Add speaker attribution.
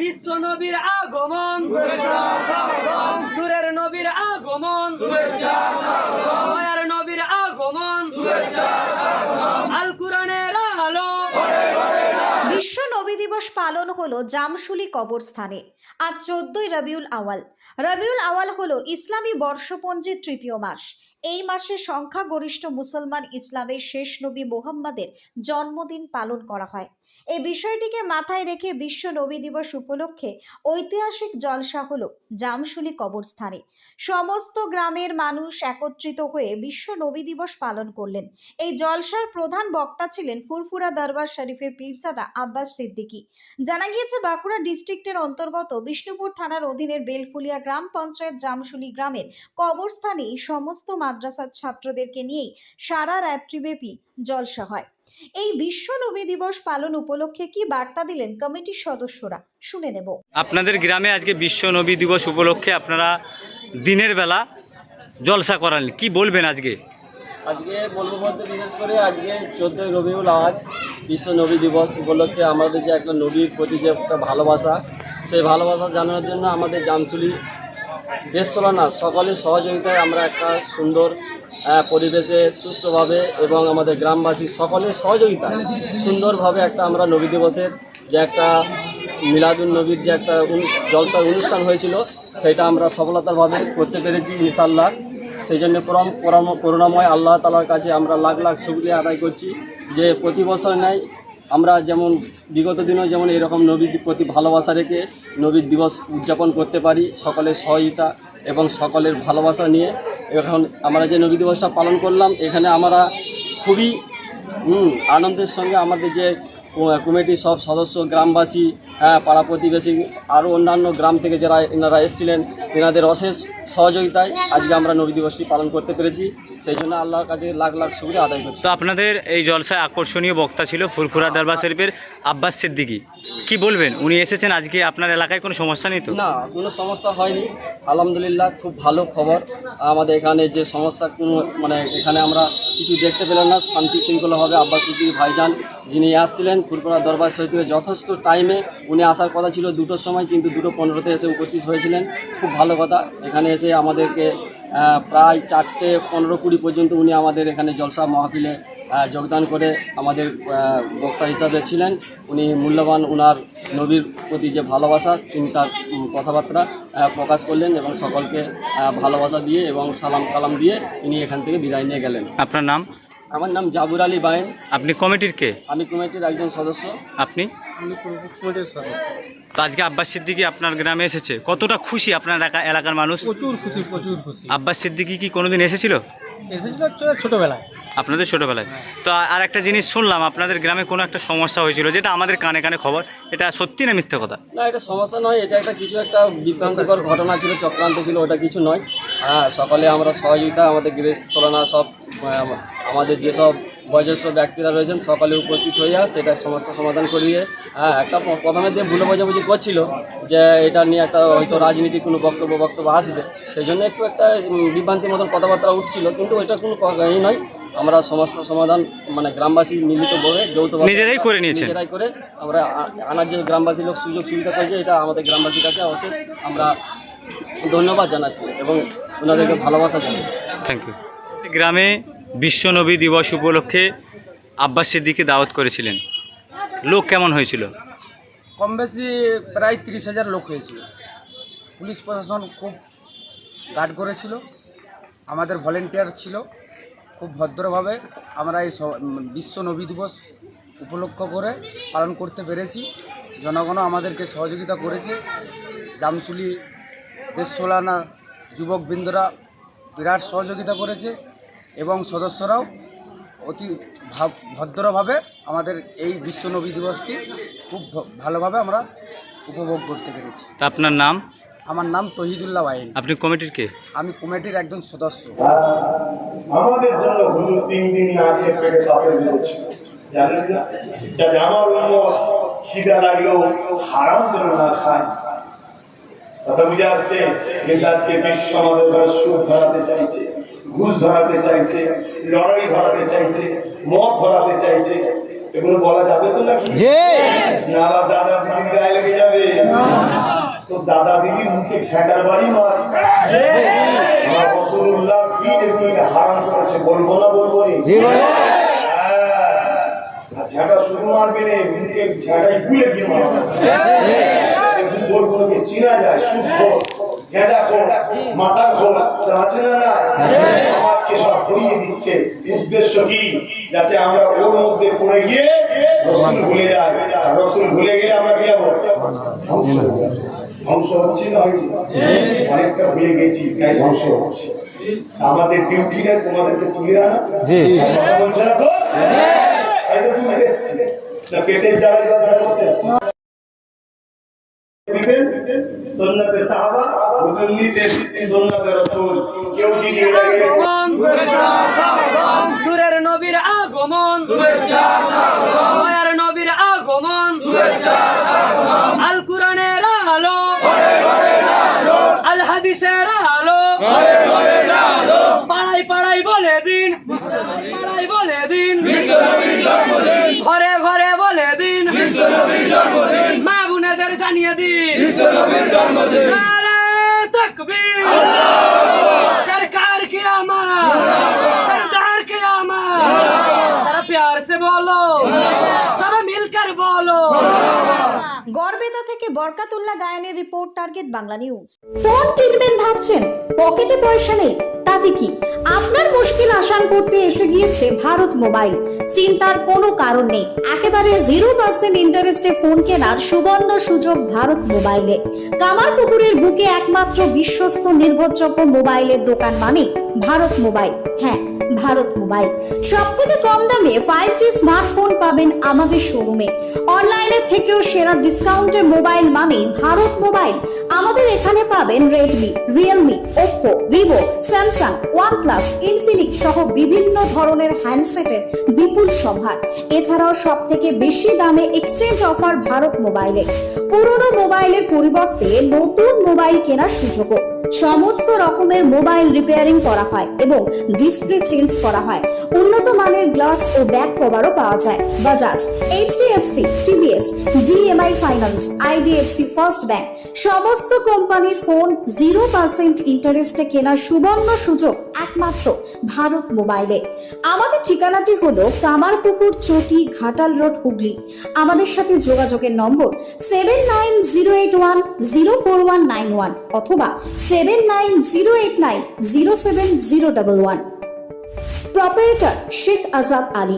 Speaker 1: বিশ্ব নবীর আগমন। নূরের নবীর আগমন। দয়ার নবীর আগমন। আল কোরআনের আলো।
Speaker 2: বিশ্ব নবী দিবস পালন হলো জামশুলি কবরস্থানে। আজ চোদ্দই রবিউল আওয়াল রবিউল আওয়াল হলো ইসলামী বর্ষপঞ্জির তৃতীয় মাস। এই মাসে সংখ্যাগরিষ্ঠ মুসলমান ইসলামের শেষ নবী মোহাম্মদের জন্মদিন পালন করা হয়। এই বিষয়টিকে মাথায় রেখে বিশ্ব নবী দিবস উপলক্ষে ঐতিহাসিক জলসা হলো জামশুলি কবরস্থানে। সমস্ত গ্রামের মানুষ একত্রিত হয়ে বিশ্ব নবী দিবস পালন করলেন। এই জলসার প্রধান বক্তা ছিলেন ফুরফুরা দরবার শরীফের পীরসাদা আব্বাস সিদ্দিকী। জানা গিয়েছে, বাঁকুড়া ডিস্ট্রিক্টের অন্তর্গত বিষ্ণুপুর থানার অধীনের বেলফুলিয়া গ্রাম পঞ্চায়েত জামশুলি গ্রামের কবরস্থানে সমস্ত মাদ্রাসার ছাত্রদেরকে নিয়েই সারা রাত্রিব্যাপী জলসা হয়। এই বিশ্ব নবী দিবস পালন উপলক্ষে কি বার্তা দিলেন কমিটির সদস্যরা? শুনে নেব।
Speaker 3: আপনাদের গ্রামে আজকে বিশ্ব নবী দিবস উপলক্ষে আপনারা দিনের বেলা জলসা করান কি বলবেন আজকে?
Speaker 4: আজকে বলব বলতে বিশেষ করে আজকে চোদ্দোই রবিউল আওয়াজ বিশ্ব নবী দিবস উপলক্ষে আমাদের যে একটা নবীর প্রতি যে একটা ভালোবাসা সেই ভালোবাসা জানানোর জন্য আমাদের জামসুলি দেশ চলানা সকলের সহযোগিতায় আমরা একটা সুন্দর পরিবেশে সুষ্ঠুভাবে এবং আমাদের গ্রামবাসী সকলের সহযোগিতায় সুন্দরভাবে একটা আমরা নবী দিবসের যে একটা মিলাদুল নবীর যে একটা জলসার অনুষ্ঠান হয়েছিল, সেটা আমরা সফলতাভাবে করতে পেরেছি ইনশাল্লাহ সেই জন্য পরম করুণাময় আল্লাহ তালার কাছে আমরা লাখ লাখ শুক্রিয়া আদায় করছি যে প্রতি বছর নেয় আমরা যেমন বিগত দিনেও যেমন এরকম নবীর প্রতি ভালোবাসা রেখে নবীর দিবস উদযাপন করতে পারি, সকলের সহযোগিতা এবং সকলের ভালোবাসা নিয়ে। এখন আমরা যে নবী দিবসটা পালন করলাম, এখানে আমরা খুবই আনন্দের সঙ্গে আমাদের যে কমিটির সব সদস্য গ্রামবাসী হ্যাঁ, পাড়া প্রতিবেশী আরও অন্যান্য গ্রাম থেকে যারা এনারা এসেছিলেন এনাদের অশেষ সহযোগিতায় আজকে আমরা নবী দিবসটি পালন করতে পেরেছি। সেই জন্য আল্লাহর কাছে লাখ লাখ সুবিধা আদায় করছি।
Speaker 3: তো আপনাদের এই জলসায় আকর্ষণীয় বক্তা ছিল ফুরফুরা দরবার শরীফের আব্বাস সিদ্দিকী। কি বলবেন? উনি এসেছেন আজকে, আপনার এলাকায় কোনো সমস্যা নেই তো?
Speaker 4: না, কোনো সমস্যা হয়নি। আলহামদুলিল্লাহ, খুব ভালো খবর। আমাদের এখানে যে সমস্যা, কোনো মানে এখানে আমরা কিছু দেখতে পেলাম না। শান্তি শৃঙ্খলাভাবে আব্বাস সিদ্দিকী ভাইজান যিনি আসছিলেন ফুরপুরা দরবার শহীদে যথেষ্ট টাইমে উনি আসার কথা ছিল দুটোর সময়, কিন্তু দুটো পনেরোতে এসে উপস্থিত হয়েছিলেন। খুব ভালো কথা। এখানে এসে আমাদেরকে প্রায় চারটে পনেরো কুড়ি পর্যন্ত উনি আমাদের এখানে জলসা মাহফিলে যোগদান করে আমাদের বক্তা হিসাবে ছিলেন। উনি মূল্যবান ওনার নবীর প্রতি যে ভালোবাসা, তিনি তার কথাবার্তা প্রকাশ করলেন এবং সকলকে ভালোবাসা দিয়ে এবং সালাম কালাম দিয়ে তিনি এখান থেকে বিদায় নিয়ে গেলেন।
Speaker 3: আপনার নাম?
Speaker 4: আমার নাম জাবুর আলী বাইন
Speaker 3: আপনি কমিটির কে?
Speaker 4: আমি কমিটির একজন সদস্য।
Speaker 3: আপনি?
Speaker 4: আমি কমিটির সদস্য।
Speaker 3: তো আজকে আব্বাস সিদ্দিকী আপনার গ্রামে এসেছে। কতটা খুশি আপনার এলাকা এলাকার মানুষ?
Speaker 5: প্রচুর খুশি প্রচুর খুশি।
Speaker 3: আব্বাস সিদ্দিকী কি কোনোদিন এসেছিল?
Speaker 5: এসেছিল ছো- ছোটবেলায়।
Speaker 3: আপনাদের ছোটবেলায়। তো আর একটা জিনিস শুনলাম আপনাদের গ্রামে কোনো একটা সমস্যা হয়েছিল যেটা আমাদের কানে কানে খবর। এটা সত্যি না মিথ্যে কথা?
Speaker 4: না এটা সমস্যা নয় এটা একটা কিছু একটা বিভ্রান্তিকর ঘটনা ছিল চক্রান্ত ছিল ওটা কিছু নয়। হ্যাঁ সকালে আমরা সহযোগিতা আমাদের গৃহ চলনা সব আহ, আমাদের যেসব বয়োজ্যেষ্ঠ ব্যক্তিরা রয়েছেন সকালে উপস্থিত হইয়া সেটা সমস্যা সমাধান করিয়ে হ্যাঁ একটা প্রথমে দিয়ে ভুলে বোঝাবুঝি করছিল যে এটা নিয়ে একটা হয়তো রাজনীতি কোনো বক্তব্য বক্তব্য আসবে সেই জন্য একটু একটা বিভ্রান্তির মতন কথাবার্তা উঠছিল কিন্তু ওইটা কোনো ই নয়। আমরা সমস্যা সমাধান মানে গ্রামবাসী মিলিতভাবে যৌথ
Speaker 3: নিজেরাই করে নিয়েছেন?
Speaker 4: নিজেরাই করে আমরা আনার যে গ্রামবাসী লোক সুযোগ সুবিধা পেয়েছে এটা আমাদের গ্রামবাসীর কাছে অশেষ আমরা ধন্যবাদ জানাচ্ছি এবং ওনাদেরকে ভালোবাসা জানাচ্ছি।
Speaker 3: থ্যাংক ইউ গ্রামে বিশ্ব নবী দিবস উপলক্ষে আব্বাস সিদ্দিকী দাওয়াত করেছিলেন। লোক কেমন হয়েছিল?
Speaker 5: কম বেশি প্রায় তিরিশ হাজার লোক হয়েছিল। পুলিশ প্রশাসন খুব গার্ড করেছিল। আমাদের ভলেন্টিয়ার ছিল। খুব ভদ্রভাবে আমরা এই বিশ্ব নবী দিবস উপলক্ষ করে পালন করতে পেরেছি। জনগণও আমাদেরকে সহযোগিতা করেছে। জামসুলি দেশ সোলানা যুবকবৃন্দরা বিরাট সহযোগিতা করেছে। এবং সদস্যরাও অতি ভাব- ভদ্রভাবে আমাদের এই বিশ্ব নবী দিবসটি খুব ভ- ভালোভাবে আমরা উপভোগ করতে পেরেছি।
Speaker 3: তা আপনার নাম?
Speaker 5: আমার নাম তহিদুল্লাহ বাইন
Speaker 3: আপনি কমিটির কে?
Speaker 5: আমি কমিটির একজন সদস্য।
Speaker 6: আমাদের জন্য হুজুর তিন দিন না খেয়ে পেটে কাপড় দিয়েছে জানেন না? যাতে আমার অন্য খিদা লাগলেও হারাম যেন না খায়। কথা বুঝে আসছে? কিন্তু আজকে বিশ্ব আমাদের সুদ ধরাতে চাইছে। ঘুষ ধরাতে চাইছে লড়াই ধরাতে চাইছে মদ ধরাতে চাইছে এগুলো বলা যাবে তো নাকি? না দাদা দিদির গায়ে লেগে যাবে। তো দাদা দিদির মুখে ঝেঁটার বাড়ি মার রসুল্লাহ কি হারাম করেছে বলব না বলব হ্যাঁ, ঝেঁটা শুধু মারবে নে মুখে ঝেঁটাই গুলে দিয়ে মারবে। গোলগুলোকে চিনা যায় শুদ্ধ। গেঁদা খোল মাথা খোল আছে না। না সমাজকে সব ভরিয়ে দিচ্ছে। উদ্দেশ্য কি? যাতে আমরা ওর মধ্যে পড়ে গিয়ে রসুল ভুলে যাই। রসুল ভুলে গেলে আমরা কি যাব ধ্বংস ধ্বংস হচ্ছে না হয়েছে অনেকটা ভুলে গেছি তাই ধ্বংস হচ্ছে। আমাদের ডিউটি নেই তোমাদেরকে তুলে আনা। কথা বলছে না তো? তাই তো তুলতে এসছি না পেটের জ্বালায় করতে দিবেন সুন্নতে সাহাবা মুসল্লিদের সুন্নতে রাসূল। কেউ যদি এটাকে
Speaker 1: আগমন নবীর আগমন শুভেচ্ছা নবীর আগমন। আল কোরআনের আলো আল হাদিসের আলো পাড়াই পাড়াই বলে দিন পাড়াই বলে দিন ঘরে ঘরে বলে দিন মা বোনেদের জানিয়ে বিশ্বনবীর জন্মদিন তকবীর। সরকার কি আমার? সরদার কি আমার? সারা প্যার সে বলো। সারা মিলকর বলো?
Speaker 2: গড়বেতা থেকে Barkatullah গায়নের report Target Bangla news. Phone কিনবেন ভাবছেন পকেটে পয়সা নেই তাতে কি? আপনার মুশকিল আসান করতে এসে গিয়েছে ভারত মোবাইল। চিন্তার কোনো কারণ নেই। একেবারে জিরো পার্সেন্ট ইন্টারেস্টে ফোন কেনার সুবর্ণ সুযোগ ভারত মোবাইলে। কামারপুকুরের বুকে একমাত্র বিশ্বস্ত নির্ভরযোগ্য মোবাইলের দোকান মানে ভারত মোবাইল। হ্যাঁ ভারত মোবাইল। সব থেকে কম দামে ফাইভ জি স্মার্টফোন পাবেন আমাদের শোরুমে অনলাইনের থেকেও সেরা ডিসকাউন্টে মোবাইল মানে ভারত মোবাইল। আমাদের এখানে পাবেন Redmi Realme Oppo Vivo Samsung OnePlus Infinix সহ বিভিন্ন ধরনের হ্যান্ডসেটের বিপুল সম্ভার। এছাড়াও সব থেকে বেশি দামে এক্সচেঞ্জ অফার ভারত মোবাইলে। পুরনো মোবাইলের পরিবর্তে নতুন মোবাইল কেনার সুযোগও। সমস্ত রকমের মোবাইল রিপেয়ারিং করা হয় এবং ডিসপ্লে চেঞ্জ করা হয়। উন্নত মানের গ্লাস ও ব্যাক কভারও পাওয়া যায়। Bajaj HDFC TVS DMI finance IDFC first bank সমস্ত কোম্পানির ফোন জিরো পার্সেন্ট ইন্টারেস্টে কেনার সুবর্ণ সুযোগ একমাত্র ভারত মোবাইলে আমাদের ঠিকানাটি হলো কামারপুকুর চটি, ঘাটাল রোড, হুগলি। আমাদের সাথে যোগাযোগের number seven nine zero eight one zero four one nine one অথবা seven nine zero eight nine zero seven zero double one proprietor Sheikh Azad Ali